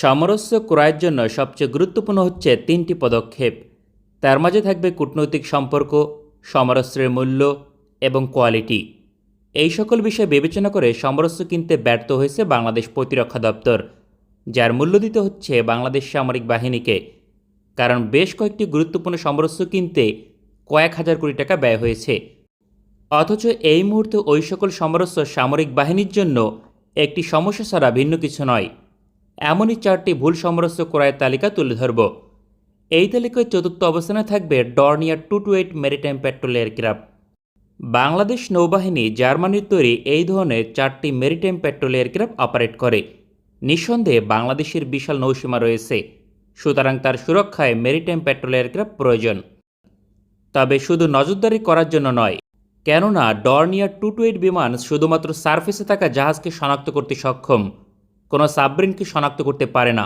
সামরস্য ক্রয়ের জন্য সবচেয়ে গুরুত্বপূর্ণ হচ্ছে তিনটি পদক্ষেপ। তার মাঝে থাকবে কূটনৈতিক সম্পর্ক সমরস্ত্রের মূল্য এবং কোয়ালিটি। এই সকল বিষয় বিবেচনা করে সমরস্য কিনতে ব্যর্থ হয়েছে বাংলাদেশ প্রতিরক্ষা দপ্তর, যার মূল্য দিতে হচ্ছে বাংলাদেশ সামরিক বাহিনীকে। কারণ বেশ কয়েকটি গুরুত্বপূর্ণ সমরস্য কিনতে কয়েক হাজার কোটি টাকা ব্যয় হয়েছে। অথচ এই মুহূর্তে ওই সকল সমরস্য সামরিক বাহিনীর জন্য একটি সমস্যা ছাড়া ভিন্ন কিছু নয়। এমনই চারটি ভুল সমরস্য ক্রয়ের তালিকা তুলে ধরব। এই তালিকায় চতুর্থ অবস্থানে থাকবে Dornier two two eight maritime patrol aircraft. Bangladesh নৌবাহিনী জার্মানির তৈরি এই ধরনের চারটি মেরিটাইম পেট্রোল এয়ারক্রাফট অপারেট করে। নিঃসন্দেহে বাংলাদেশের বিশাল নৌসীমা রয়েছে, সুতরাং তার সুরক্ষায় মেরিটাইম পেট্রোল এয়ারক্রাফট প্রয়োজন। তবে শুধু নজরদারি করার জন্য নয়, কেননা ডর্নিয়ার টু টু এইট বিমান শুধুমাত্র সার্ফেসে থাকা জাহাজকে শনাক্ত করতে সক্ষম। কোনো সাবমেরিনকে শনাক্ত করতে পারে না।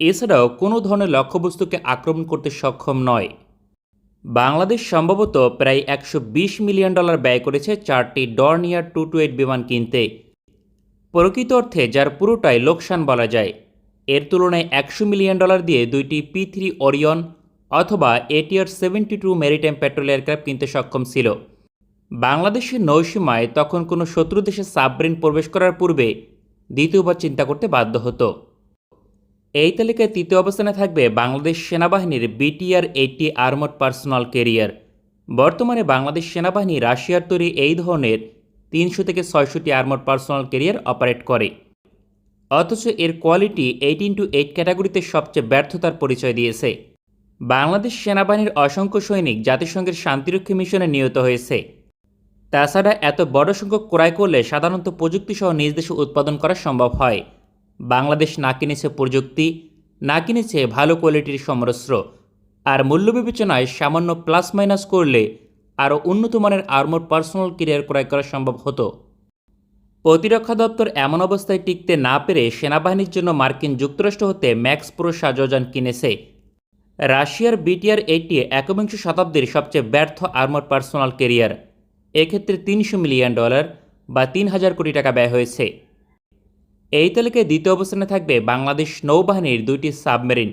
এছাড়াও কোনো ধরনের লক্ষ্যবস্তুকে আক্রমণ করতে সক্ষম নয়। বাংলাদেশ সম্ভবত প্রায় একশো বিশ মিলিয়ন ডলার ব্যয় করেছে চারটি ডর্নিয়ার টু টু এইট বিমান কিনতে। প্রকৃত অর্থে যার পুরোটাই লোকসান বলা যায়। এর তুলনায় একশো মিলিয়ন ডলার দিয়ে দুইটি পি থ্রি অরিয়ন অথবা ATR seventy two maritime patrol aircraft কিনতে সক্ষম ছিল। বাংলাদেশের নৌসীমায় তখন কোনো শত্রু দেশে সাবমেরিন প্রবেশ করার পূর্বে দ্বিতীয়বার চিন্তা করতে বাধ্য হতো। এই তালিকায় তৃতীয় অবস্থানে থাকবে বাংলাদেশ সেনাবাহিনীর BTR eighty armoured personnel carrier বর্তমানে বাংলাদেশ সেনাবাহিনী রাশিয়ার তৈরি এই ধরনের তিনশো থেকে ছয়শটি আর্মড পার্সোনাল কেরিয়ার অপারেট করে। অথচ এর কোয়ালিটি এইট ইন্টু এইট ক্যাটাগরিতে সবচেয়ে ব্যর্থতার পরিচয় দিয়েছে। বাংলাদেশ সেনাবাহিনীর অসংখ্য সৈনিক জাতিসংঘের শান্তিরক্ষী মিশনে নিহত হয়েছে। তাছাড়া এত বড় সংখ্যক ক্রয় করলে সাধারণত প্রযুক্তিসহ নিজ দেশে উৎপাদন করা সম্ভব হয়। বাংলাদেশ না কিনেছে প্রযুক্তি, না কিনেছে ভালো কোয়ালিটির সমরস্ত্র। আর মূল্য বিবেচনায় সামান্য প্লাস মাইনাস করলে আরও উন্নত মানের আর্মোড পার্সোনাল কেরিয়ার ক্রয় করা সম্ভব হতো। প্রতিরক্ষা দপ্তর এমন অবস্থায় টিকতে না পেরে সেনাবাহিনীর জন্য মার্কিন যুক্তরাষ্ট্র হতে ম্যাক্স প্রো সাজোজান কিনেছে। রাশিয়ার বিটিআর এইটি একবিংশ শতাব্দীর সবচেয়ে ব্যর্থ আর্মোড পার্সোনাল কেরিয়ার এক্ষেত্রে তিনশো মিলিয়ন ডলার বা তিন হাজার কোটি টাকা ব্যয় হয়েছে। এই তালিকায় দ্বিতীয় অবস্থানে থাকবে বাংলাদেশ নৌবাহিনীর দুইটি সাবমেরিন।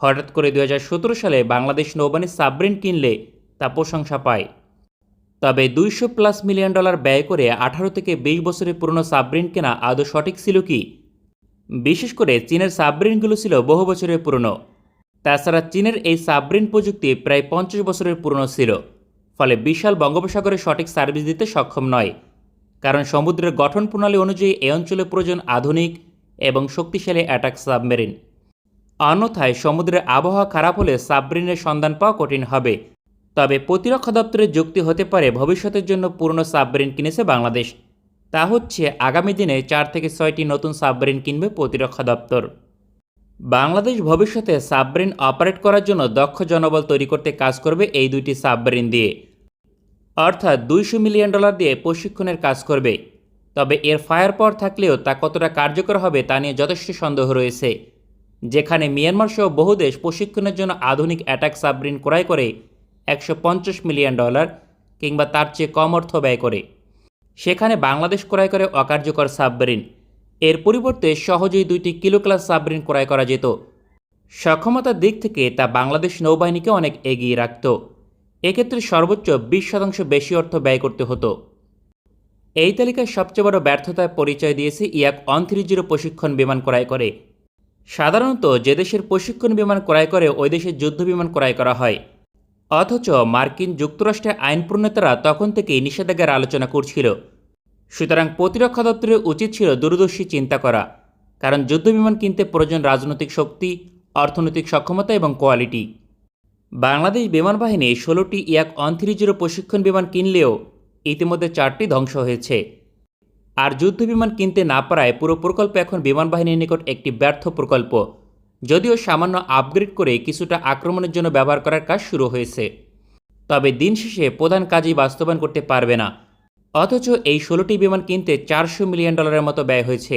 হঠাৎ করে দু হাজার সতেরো সালে বাংলাদেশ নৌবাহিনী সাবমেরিন কিনলে তা প্রশংসা পায়। তবে দুইশো প্লাস মিলিয়ন ডলার ব্যয় করে আঠারো থেকে বিশ বছরের পুরনো সাবমেরিন কেনা আদৌ সঠিক ছিল কি? বিশেষ করে চীনের সাবমেরিনগুলো ছিল বহু বছরের পুরনো। তাছাড়া চীনের এই সাবমেরিন প্রযুক্তি প্রায় পঞ্চাশ বছরের পুরনো ছিল। ফলে বিশাল বঙ্গোপসাগরে সঠিক সার্ভিস দিতে সক্ষম নয়। কারণ সমুদ্রের গঠন প্রণালী অনুযায়ী এ অঞ্চলে প্রয়োজন আধুনিক এবং শক্তিশালী অ্যাটাক সাবমেরিন। অন্যথায় সমুদ্রের আবহাওয়া খারাপ হলে সাবমেরিনের সন্ধান পাওয়া কঠিন হবে। তবে প্রতিরক্ষা দপ্তরের যুক্তি হতে পারে ভবিষ্যতের জন্য পুরনো সাবমেরিন কিনেছে বাংলাদেশ। তা হচ্ছে আগামী দিনে চার থেকে ছয়টি নতুন সাবমেরিন কিনবে প্রতিরক্ষা দপ্তর। বাংলাদেশ ভবিষ্যতে সাবমেরিন অপারেট করার জন্য দক্ষ জনবল তৈরি করতে কাজ করবে এই দুইটি সাবমেরিন দিয়ে। অর্থাৎ দুইশো মিলিয়ন ডলার দিয়ে প্রশিক্ষণের কাজ করবে। তবে এর ফায়ার পাওয়ার থাকলেও তা কতটা কার্যকর হবে তা নিয়ে যথেষ্ট সন্দেহ রয়েছে। যেখানে মিয়ানমার সহ বহু দেশ প্রশিক্ষণের জন্য আধুনিক অ্যাটাক সাবমেরিন ক্রয় করে একশো পঞ্চাশ মিলিয়ন ডলার কিংবা তার চেয়ে কম অর্থ ব্যয় করে। সেখানে বাংলাদেশ ক্রয় করে অকার্যকর সাবমেরিন। এর পরিবর্তে সহজেই দুইটি কিলো ক্লাস সাবমেরিন ক্রয় করা যেত। সক্ষমতার দিক থেকে তা বাংলাদেশ নৌবাহিনীকে অনেক এগিয়ে রাখত। এক্ষেত্রে সর্বোচ্চ বিশ শতাংশ বেশি অর্থ ব্যয় করতে হতো। এই তালিকায় সবচেয়ে বড় ব্যর্থতায় পরিচয় দিয়েছে ইয়াক অন থ্রি জিরো প্রশিক্ষণ বিমান ক্রয় করে। সাধারণত যে দেশের প্রশিক্ষণ বিমান ক্রয় করে, ওই দেশের যুদ্ধ বিমান ক্রয় করা হয়। অথচ মার্কিন যুক্তরাষ্ট্রের আইন প্রণেতারা তখন থেকেই নিষেধাজ্ঞার আলোচনা করছিল। সুতরাং প্রতিরক্ষা দপ্তরের উচিত ছিল দূরদর্শী চিন্তা করা, কারণ যুদ্ধবিমান কিনতে প্রয়োজন রাজনৈতিক শক্তি, অর্থনৈতিক সক্ষমতা এবং কোয়ালিটি। বাংলাদেশ বিমান বাহিনী ষোলোটি ইয়াক অন থ্রি জিরো প্রশিক্ষণ বিমান কিনলেও ইতিমধ্যে চারটি ধ্বংস হয়েছে। আর যুদ্ধ বিমান কিনতে না পারায় পুরো প্রকল্প এখন বিমান বাহিনীর নিকট একটি ব্যর্থ প্রকল্প। যদিও সামান্য আপগ্রেড করে কিছুটা আক্রমণের জন্য ব্যবহার করার কাজ শুরু হয়েছে। তবে দিন শেষে প্রধান কাজই বাস্তবায়ন করতে পারবে না। অথচ এই ষোলোটি বিমান কিনতে চারশো মিলিয়ন ডলারের মতো ব্যয় হয়েছে।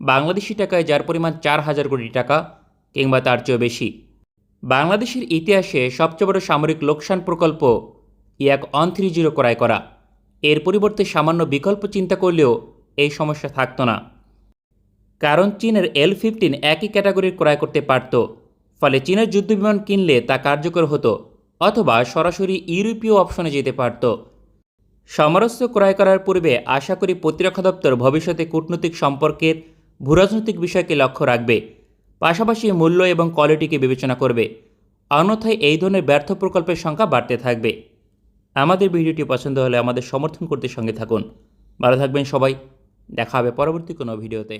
বাংলাদেশি টাকায় যার পরিমাণ চার হাজার কোটি টাকা কিংবা তার চেয়েও বেশি। বাংলাদেশের ইতিহাসে সবচেয়ে বড় সামরিক লোকসান প্রকল্প ইয়াক অন থ্রি জিরো ক্রয় করা। এর পরিবর্তে সামান্য বিকল্প চিন্তা করলেও এই সমস্যা থাকতো না। কারণ চীনের এল ফিফটিন একই ক্যাটাগরির ক্রয় করতে পারত, ফলে চীনের যুদ্ধবিমান কিনলে তা কার্যকর হতো অথবা সরাসরি ইউরোপীয় অপশনে যেতে পারত। সমরস্ত্র ক্রয় করার পূর্বে আশা করি প্রতিরক্ষা দপ্তর ভবিষ্যতে কূটনৈতিক সম্পর্কের ভূরাজনৈতিক বিষয়কে লক্ষ্য রাখবে। পাশাপাশি মূল্য এবং কোয়ালিটিকে বিবেচনা করবে। অন্যথায় এই ধরনের ব্যর্থ প্রকল্পের সংখ্যা বাড়তে থাকবে। আমাদের ভিডিওটি পছন্দ হলে আমাদের সমর্থন করতে সঙ্গে থাকুন। ভালো থাকবেন সবাই। দেখা হবে পরবর্তী কোনো ভিডিওতে।